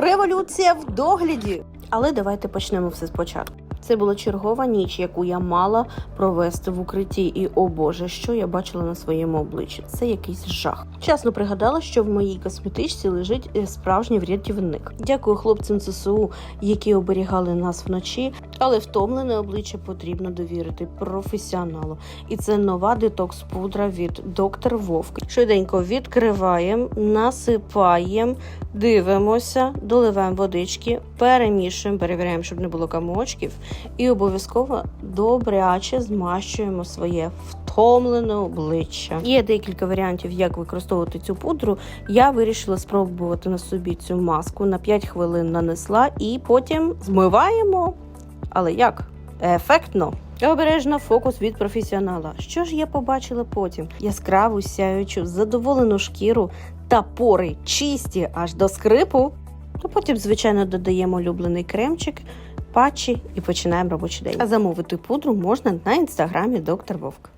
Революція в догляді. Але давайте почнемо все спочатку. Це була чергова ніч, яку я мала провести в укритті, і о Боже, що я бачила на своєму обличчі. Це якийсь жах. Часно пригадала, що в моїй косметичці лежить е, справжній врятівник. Дякую хлопцям ЦСУ, які оберігали нас вночі, але втомлене обличчя потрібно довірити професіоналу. І це нова детокс пудра від доктор Вовк. Швиденько відкриваємо, насипаємо, дивимося, доливаємо водички, перемішуємо, перевіряємо, щоб не було камочків, і обов'язково добряче змащуємо своє втомлене обличчя. Є декілька варіантів, як використовувати цю пудру. Я вирішила спробувати на собі цю маску на 5 хвилин нанесла і потім змиваємо. Але як? Ефектно. Обережно фокус від професіонала. Що ж я побачила потім? Яскраву, сяючу, задоволену шкіру та пори чисті аж до скрипу. А потім, звичайно, додаємо улюблений кремчик, патчі і починаємо робочий день. А замовити пудру можна на інстаграмі доктор Вовк.